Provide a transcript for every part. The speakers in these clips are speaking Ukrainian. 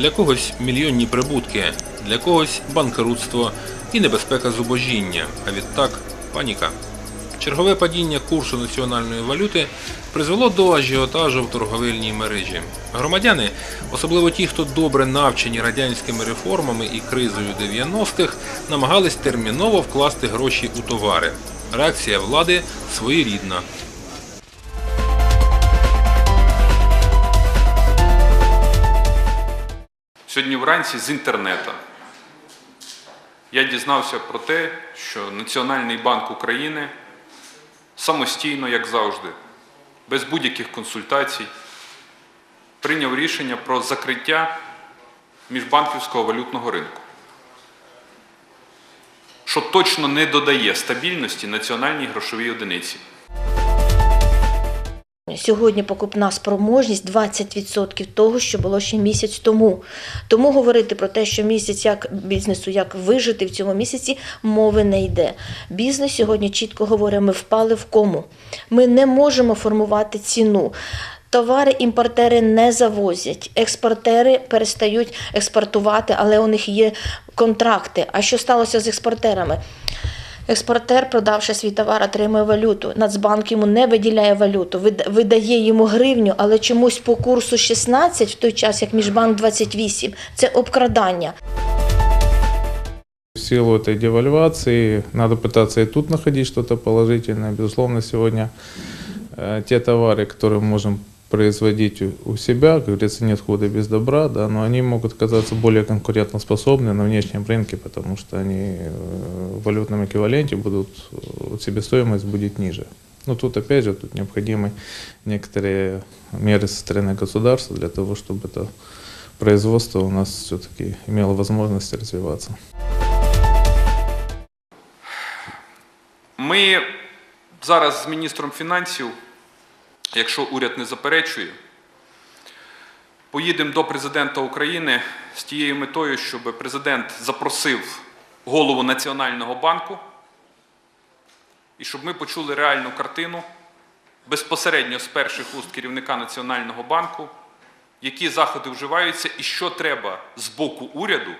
Для когось мільйонні прибутки, для когось банкрутство і небезпека зубожіння, а відтак паніка. Чергове падіння курсу національної валюти призвело до ажіотажу в торговельній мережі. Громадяни, особливо ті, хто добре навчені радянськими реформами і кризою 90-х, намагались терміново вкласти гроші у товари. Реакція влади своєрідна. Сьогодні вранці з інтернету я дізнався про те, що Національний банк України самостійно, як завжди, без будь-яких консультацій, прийняв рішення про закриття міжбанківського валютного ринку, що точно не додає стабільності національній грошовій одиниці. Сьогодні покупна спроможність 20% того, що було ще місяць тому. Тому говорити про те, що місяць як бізнесу, як вижити в цьому місяці, мови не йде. Бізнес сьогодні чітко говорить, ми впали в кому. Ми не можемо формувати ціну. Товари імпортери не завозять, експортери перестають експортувати, але у них є контракти. А що сталося з експортерами? Експортер, продавши свій товар, отримує валюту. Нацбанк йому не виділяє валюту, вид- видає йому гривню, але чомусь по курсу 16, в той час як Міжбанк 28. Це обкрадання. В силу этой девальвации надо пытаться и тут находить что-то положительное. Безусловно, сегодня э, те товары, которые мы можем производить у- у себя, как говорится, нет худа без добра, да, но они могут оказаться более конкурентоспособны на внешнем рынке, потому что они э, в валютном эквиваленте будут, э, себестоимость будет ниже. Но тут опять же тут необходимы некоторые меры со стороны государства для того, чтобы это производство у нас все-таки имело возможность развиваться. Ми зараз з міністром фінансів, Якщо уряд не заперечує, поїдемо до президента України з тією метою, щоб президент запросив голову Національного банку і щоб ми почули реальну картину безпосередньо з перших уст керівника Національного банку, які заходи вживаються і що треба з боку уряду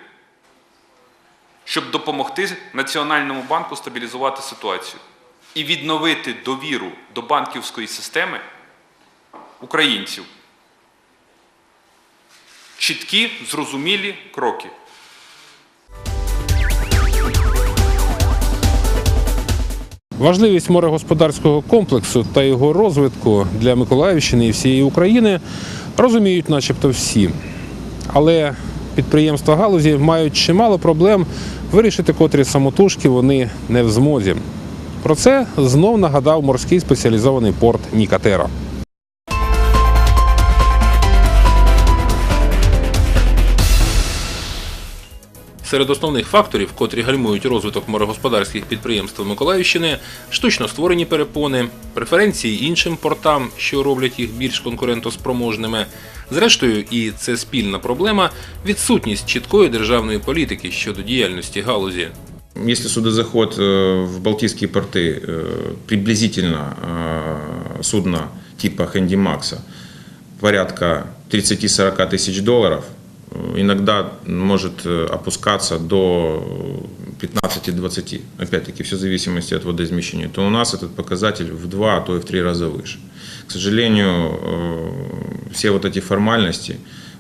щоб допомогти Національному банку стабілізувати ситуацію і відновити довіру до банківської системи українців. Чіткі, зрозумілі кроки. Важливість морегосподарського комплексу та його розвитку для Миколаївщини і всієї України розуміють начебто всі. Але підприємства галузі мають чимало проблем вирішити, котрі самотужки вони не в змозі. Про це знов нагадав морський спеціалізований порт Нікатера. Серед основних факторів, котрі гальмують розвиток морегосподарських підприємств Миколаївщини, штучно створені перепони, преференції іншим портам, що роблять їх більш конкурентоспроможними. Зрештою, і це спільна проблема відсутність чіткої державної політики щодо діяльності галузі. Если судозаход э, в Балтийские порты э, приблизительно э, судно типа Хэнди Макса порядка 30-40 тысяч долларов, э, иногда может э, опускаться до 15-20, опять-таки все в зависимости от водоизмещения, то у нас этот показатель в два, а то и в три раза выше. К сожалению, э, все вот эти формальности,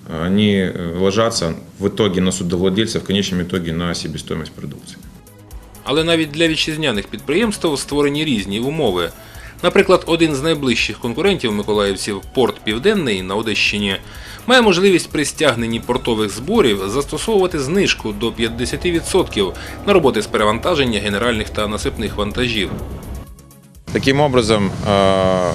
они э, ложатся в итоге на судовладельца, в конечном итоге на себестоимость продукции. Але навіть для вітчизняних підприємств створені різні умови. Наприклад, один з найближчих конкурентів миколаївців порт Південний на Одещині має можливість при стягненні портових зборів застосовувати знижку до 50% на роботи з перевантаження генеральних та насипних вантажів. Таким образом, э,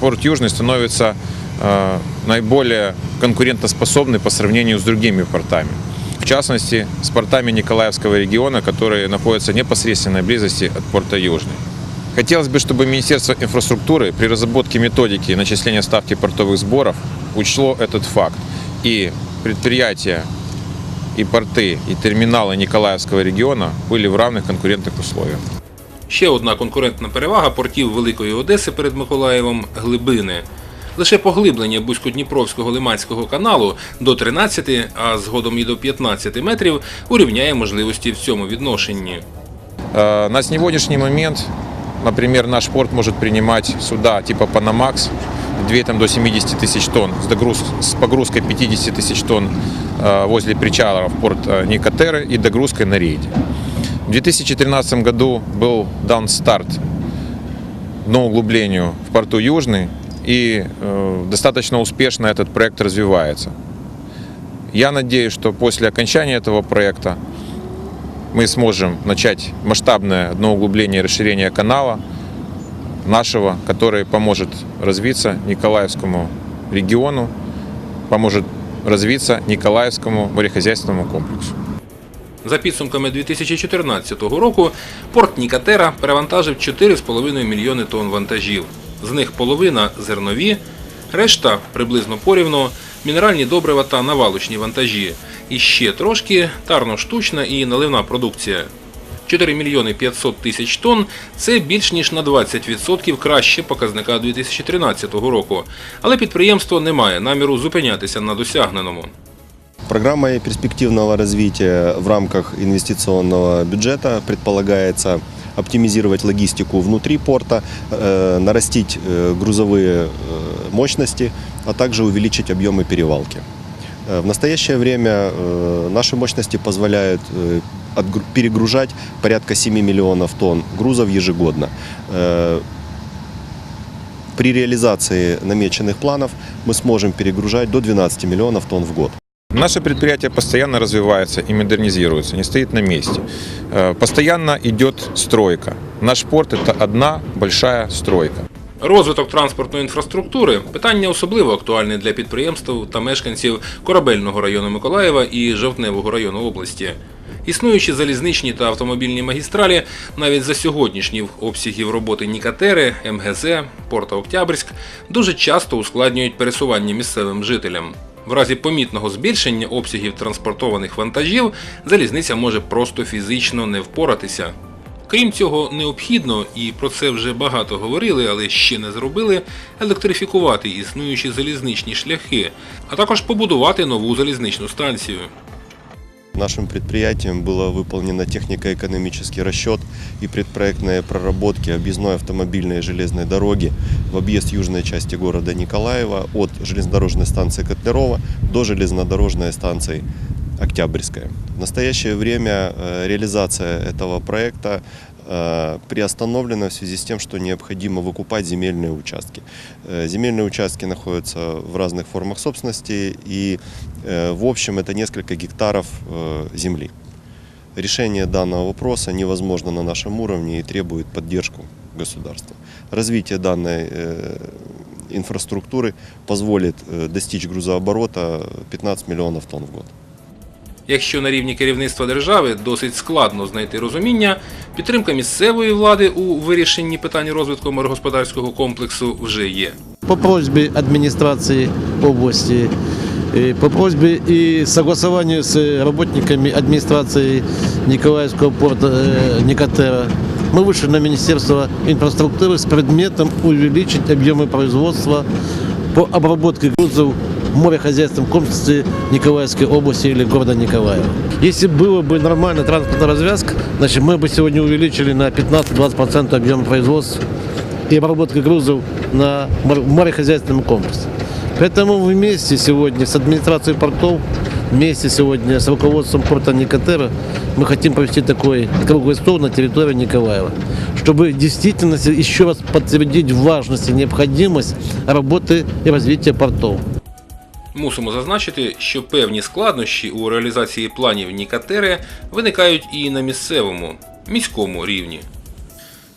порт Южный становится э, наиболее конкурентоспособный по сравнению с другими портами. В частности, с портами Николаевского региона, которые находятся в непосредственной близости от порта Южный. Хотелось бы, чтобы Министерство инфраструктуры при разработке методики начисления ставки портовых сборов учло этот факт. И предприятия, и порты, и терминалы Николаевского региона были в равных конкурентных условиях. Ще одна конкурентна перевага портів Великої Одеси перед Миколаєвом глибини. Лише поглиблення Бузькодніпровського лиманського каналу до 13, а згодом і до 15 метрів урівняє можливості в цьому відношенні. Е, на сьогоднішній момент, наприклад, наш порт може приймати суда типу Панамакс 2 там, до 70 тысяч тонн с, догруз, с погрузкой 50 тысяч тонн э, возле причала в порт э, Никотеры и догрузкой на рейде. В 2013 году был дан старт дно углублению в порту Южный, и э, достаточно успешно этот проект развивается. Я надеюсь, что после окончания этого проекта мы сможем начать масштабное дно углубление и расширение канала – нашего, который поможет развиться Николаевскому региону, поможет развиться Николаевскому морехозяйственному комплексу. За підсумками 2014 року порт Нікатера перевантажив 4,5 мільйони тонн вантажів. З них половина зернові, решта приблизно порівну, мінеральні добрива та навалочні вантажі. І ще трошки тарно-штучна і наливна продукція. 4 мільйони 500 тисяч тонн – це більш ніж на 20% краще показника 2013 року. Але підприємство не має наміру зупинятися на досягненому. Программой перспективного развития в рамках инвестиционного бюджета предполагается оптимизировать логистику внутри порта, э, нарастить э, грузовые э, мощности, а также увеличить объемы перевалки. Э, В настоящее время э, наши мощности позволяют э, отгру- перегружать порядка 7 миллионов тонн грузов ежегодно. Э, При реализации намеченных планов мы сможем перегружать до 12 миллионов тонн в год. Наше предприятие постоянно развивается и модернизируется, не стоит на месте. Э, Постоянно идет стройка. Наш порт – это одна большая стройка. Розвиток транспортної інфраструктури питання особливо актуальне для підприємств та мешканців Корабельного району Миколаєва і Жовтневого району області. Існуючі залізничні та автомобільні магістралі навіть за сьогоднішніх обсягів роботи Нікатери, МГЗ, Порта Октябрьськ дуже часто ускладнюють пересування місцевим жителям. В разі помітного збільшення обсягів транспортованих вантажів залізниця може просто фізично не впоратися. Крім цього, необхідно, і про це вже багато говорили, але ще не зробили, електрифікувати існуючі залізничні шляхи, а також побудувати нову залізничну станцію. Нашим предприятием было выполнено технико-экономический расчет и предпроектные проработки объездной автомобильной и железной дороги в объезд южной части города Николаева от железнодорожной станции Котлярова до железнодорожной станции Октябрьская. В настоящее время э, реализация этого проекта э, приостановлена в связи с тем, что необходимо выкупать земельные участки. Э, Земельные участки находятся в разных формах собственности и э, в общем это несколько гектаров земли. Решение данного вопроса невозможно на нашем уровне и требует поддержку государства. Развитие данной инфраструктуры позволит достичь грузооборота 15 миллионов тонн в год. Якщо на рівні керівництва держави досить складно знайти розуміння, підтримка місцевої влади у вирішенні питань розвитку морегосподарського комплексу вже є. по просьбе администрации области, э, по просьбе и согласованию с работниками администрации Николаевского порта э, Никотера, мы вышли на Министерство инфраструктуры с предметом увеличить объемы производства по обработке грузов в морехозяйственном комплексе Николаевской области или города Николаева. Если было бы нормальная транспортная развязка, значит мы бы сегодня увеличили на 15-20% объем производства и обработка грузов на мор- морехозяйственном комплексе. Поэтому вместе сегодня с администрацией портов, вместе сегодня с руководством порта Никотера мы хотим провести такой круглый стол на территории Николаева, чтобы действительно еще раз подтвердить важность и необходимость работы и развития портов. Мусимо зазначити, що певні складнощі у реалізації планів Нікатери виникають і на місцевому, міському рівні.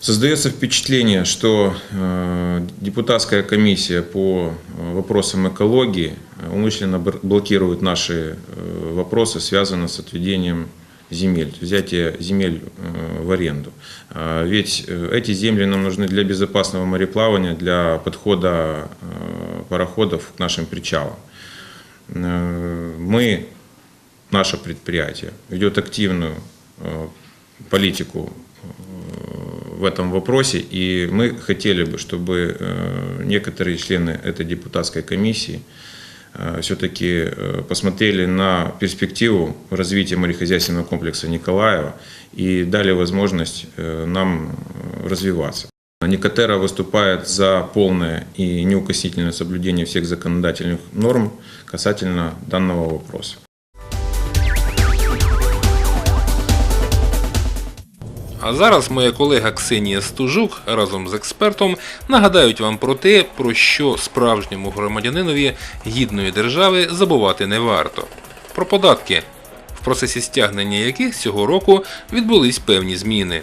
Создается впечатление, что э, депутатская комиссия по э, вопросам экологии э, умышленно бр- блокирует наши э, вопросы, связанные с отведением земель, взятие земель э, в аренду. А Ведь э, эти земли нам нужны для безопасного мореплавания, для подхода э, пароходов к нашим причалам. Э, Мы, наше предприятие, ведет активную э, политику э, в этом вопросе, и мы хотели бы, чтобы некоторые члены этой депутатской комиссии все-таки посмотрели на перспективу развития морехозяйственного комплекса Николаева и дали возможность нам развиваться. Никотера выступает за полное и неукоснительное соблюдение всех законодательных норм касательно данного вопроса. А зараз моя колега Ксенія Стужук разом з експертом нагадають вам про те, про що справжньому громадянинові гідної держави забувати не варто. Про податки, в процесі стягнення яких цього року відбулись певні зміни.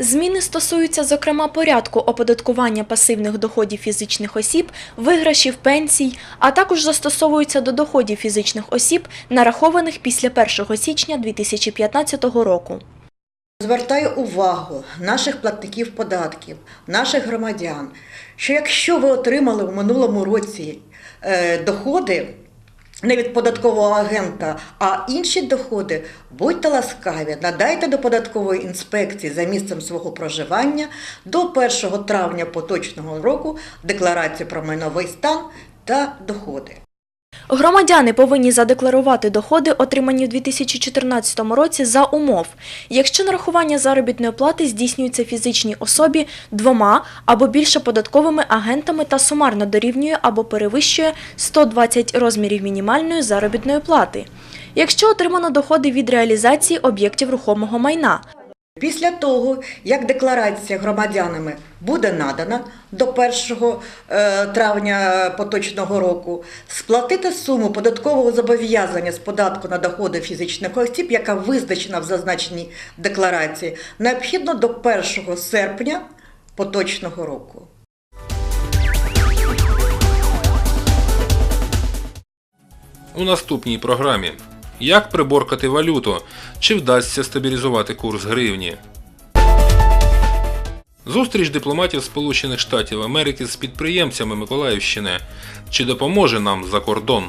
Зміни стосуються, зокрема, порядку оподаткування пасивних доходів фізичних осіб, виграшів пенсій, а також застосовуються до доходів фізичних осіб, нарахованих після 1 січня 2015 року. Звертаю увагу наших платників податків, наших громадян, що якщо ви отримали в минулому році е, доходи не від податкового агента, а інші доходи, будьте ласкаві, надайте до податкової інспекції за місцем свого проживання до 1 травня поточного року декларацію про майновий стан та доходи. Громадяни повинні задекларувати доходи, отримані в 2014 році, за умов, якщо нарахування заробітної плати здійснюється фізичній особі двома або більше податковими агентами та сумарно дорівнює або перевищує 120 розмірів мінімальної заробітної плати. Якщо отримано доходи від реалізації об'єктів рухомого майна, Після того, як декларація громадянами буде надана до 1 е, травня поточного року, сплатити суму податкового зобов'язання з податку на доходи фізичних осіб, яка визначена в зазначеній декларації, необхідно до 1 серпня поточного року. У наступній програмі. Як приборкати валюту? Чи вдасться стабілізувати курс гривні? Зустріч дипломатів Сполучених Штатів Америки з підприємцями Миколаївщини. Чи допоможе нам за кордон?